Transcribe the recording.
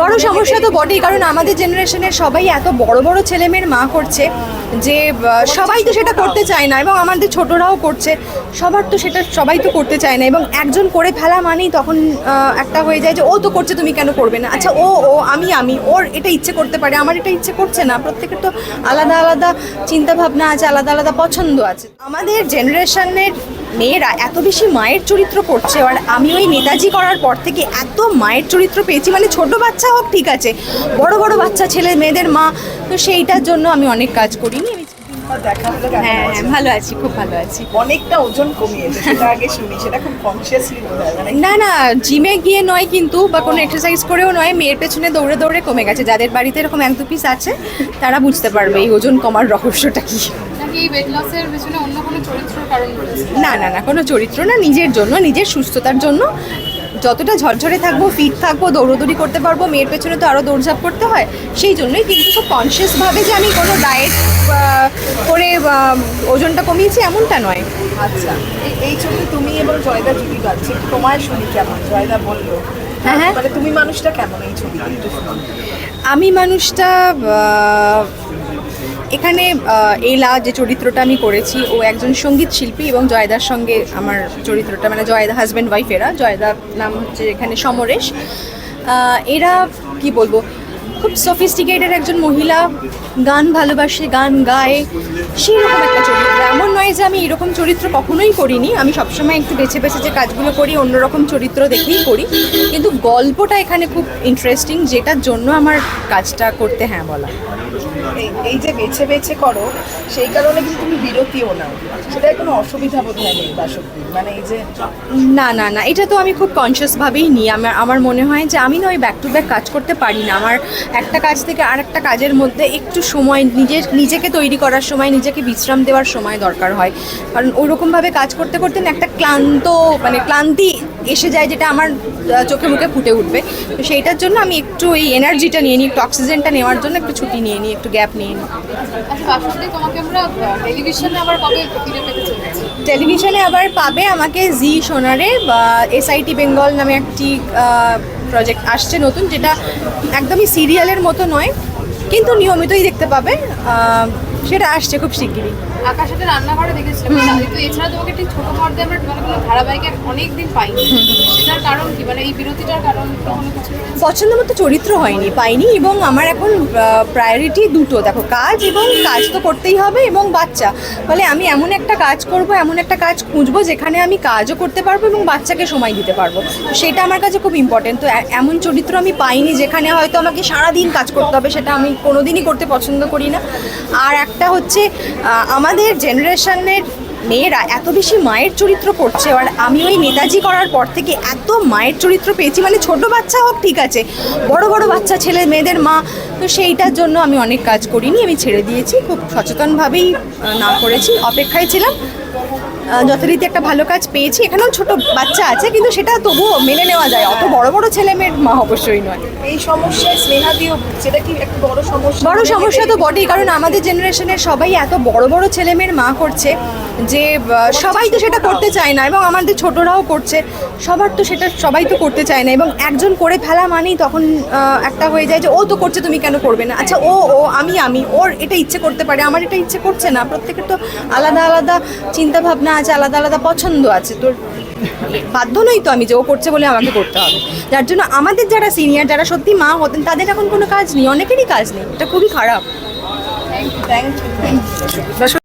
বড় সমস্যা তো বটেই, কারণ আমাদের জেনারেশনের সবাই এত বড় বড় ছেলেমেয়ের মা করছে যে সবাই তো সেটা করতে চায় না এবং আমাদের ছোটরাও করছে। সবার তো সেটা সবাই তো করতে চায় না এবং একজন করে ফেলা মানেই তখন একটা হয়ে যায় যে, ও তো করছে, তুমি কেন করবে না? আচ্ছা ও ও, আমি আমি, ওর এটা ইচ্ছে করতে পারে, আমার এটা ইচ্ছে করছে না, প্রত্যেকের তো আলাদা আলাদা চিন্তাভাবনা আছে, আলাদা আলাদা পছন্দ আছে। আমাদের জেনারেশনের মেয়েরা এত বেশি মায়ের চরিত্র করছে আর আমি ওই নেতাজি করার পর থেকে এত মায়ের চরিত্র পেয়েছি। মানে ছোট বাচ্চা হোক ঠিক আছে। বড় বড় বাচ্চা ছেলে মেয়েদের মা তো সেইটার জন্য আমি অনেক কাজ করিনি। হ্যাঁ ভালো আছি খুব ভালো আছি। অনেকটা ওজন কমিয়েছে সেটা আগে শুনি সেটা খুব কনসিয়াসলি মানে না না জিমে গিয়ে নয় কিন্তু বা কোনো এক্সারসাইজ করেও নয় মেয়ের পেছনে দৌড়ে দৌড়ে কমে গেছে। যাদের বাড়িতে এরকম এক দু পিস আছে তারা বুঝতে পারবে এই ওজন কমার রহস্যটা কি। নাকি ওয়েট লসের পেছনে অন্য কোনো চরিত্রের কারণ না না না কোনো চরিত্র না নিজের জন্য নিজের সুস্থতার জন্য। যতটা ঝরঝরে থাকব ফিট থাকব দৌড়দৌড়ি করতে পারব মেয়ের পেছনে তো আরও দৌড়ঝাঁপ করতে হয় সেই জন্যই কিন্তু খুব কনসিয়াসভাবে যে আমি কোনো ডায়েট করে ওজনটা কমিয়েছি এমনটা নয়। আচ্ছা এই- ছবি তুমি এবং জয়দা জুটি পাচ্ছি তোমায় শুনি কেমন? জয়দা বলল। হ্যাঁ, হ্যাঁ। মানে তুমি মানুষটা কেমন এই ছবি আমি মানুষটা এখানে এলা যে চরিত্রটা আমি করেছি, ও একজন সংগীত শিল্পী এবং জয়দার সঙ্গে আমার চরিত্রটা মানে জয়দা হাজব্যান্ড ওয়াইফ এরা। জয়দার নাম হচ্ছে এখানে সমরেশ। এরা, কি বলব খুব সফিস্টিকেটেড একজন মহিলা গান ভালোবাসে গান গায় সেরকম একটা চরিত্র। এমন নয় যে আমি এরকম চরিত্র কখনোই করিনি। আমি সবসময় একটু বেছে বেছে যে কাজগুলো করি অন্যরকম চরিত্র দেখেই করি। কিন্তু গল্পটা এখানে খুব ইন্টারেস্টিং যেটার জন্য আমার কাজটা করতে হ্যাঁ বলা। এই যে বেছে বেছে করো সেই কারণে কিন্তু তুমি বিরতিও নাও। সেটাই কোনো অসুবিধা বোধ হয় নেই মানে এই যে না না না এটা তো আমি খুব কনসিয়াসভাবেই নিই। আমার আমার মনে হয় যে আমি না ওই ব্যাক টু ব্যাক কাজ করতে পারি না। আমার একটা কাজ থেকে আর একটা কাজের মধ্যে একটু সময় নিজের নিজেকে তৈরি করার সময় নিজেকে বিশ্রাম দেওয়ার সময় দরকার হয়। কারণ ওরকমভাবে কাজ করতে করতে না একটা ক্লান্ত মানে ক্লান্তি এসে যায় যেটা আমার চোখে মুখে ফুটে উঠবে। তো সেইটার জন্য আমি একটু এই এনার্জিটা নিয়ে নিই একটু অক্সিজেনটা নেওয়ার জন্য একটু ছুটি নিয়ে নিই একটু গ্যাপ নিয়ে নিই। আচ্ছা বাসন্তী তোমাকে আমরা টেলিভিশনে আবার কবে টেলিভিশনে আবার পাবে আমাকে জি সোনারে বা এসআইটি বেঙ্গল নামে একটি প্রজেক্ট আসছে নতুন যেটা একদমই সিরিয়ালের মতো নয় কিন্তু নিয়মিতই দেখতে পাবে। সেটা আসছে খুব শিগগিরই। আকাশের রান্নাঘরে দেখেছিলাম। এছাড়া তোমাকে ঠিক ছোট পর্দায় আমরা কোনো ধারাবাহিকে অনেক দিন পাইনি সেটার কারণ মানে এই বিরতিটার কারণ পছন্দ মতো চরিত্র হয়নি, পাইনি এবং আমার এখন প্রায়োরিটি দুটো। দেখো, কাজ এবং কাজ তো করতেই হবে এবং বাচ্চা। ফলে আমি এমন একটা কাজ করব, এমন একটা কাজ খুঁজবো যেখানে আমি কাজও করতে পারব এবং বাচ্চাকে সময় দিতে পারব। সেটা আমার কাছে খুব ইম্পর্টেন্ট তো এমন চরিত্র আমি পাইনি যেখানে হয়তো আমাকে সারাদিন কাজ করতে হবে, সেটা আমি কোনোদিনই করতে পছন্দ করি না। আর একটা হচ্ছে আমাদের জেনারেশনের মেয়েরা এত বেশি মায়ের চরিত্র করছে, আর আমি ওই নেতাজি করার পর থেকে এত মায়ের চরিত্র পেয়েছি। মানে ছোট বাচ্চা হোক, ঠিক আছে, বড় বড় বাচ্চা, ছেলে মেয়েদের মা, তো সেইটার জন্য আমি অনেক কাজ করিনি, আমি ছেড়ে দিয়েছি, খুব সচেতনভাবেই না করেছি, অপেক্ষায় ছিলাম। যথারীতি একটা ভালো কাজ পেয়েছি। এখানেও ছোট বাচ্চা আছে কিন্তু সেটা তবুও মেনে নেওয়া যায়। অত বড় বড় ছেলে মেয়ের মা অবশ্যই নয়। এই সমস্যায় স্নেহাদিও সেটা কি একটা বড় সমস্যা? বড় সমস্যা তো বটেই কারণ আমাদের জেনারেশনের সবাই এত বড় বড় ছেলেমেয়ের মা করছে যে সবাই তো সেটা করতে চায় না এবং আমাদের ছোটরাও করছে। সবার তো সেটা সবাই তো করতে চায় না এবং একজন করে ফেলা মানেই তখন একটা হয়ে যায় যে ও তো করছে তুমি কেন করবে না? আচ্ছা ও ও আমি আমি ওর এটা ইচ্ছে করতে পারে আমার এটা ইচ্ছে করছে না। প্রত্যেকের তো আলাদা আলাদা চিন্তা ভাবনা আছে আলাদা আলাদা পছন্দ আছে। তোর বাধ্য নই তো আমি যে ও করছে বলে আমাকে করতে হবে। যার জন্য আমাদের যারা সিনিয়র যারা সত্যি মা হতেন তাদের এখন কোনো কাজ নেই অনেকেরই কাজ নেই। এটা খুবই খারাপ। Thank you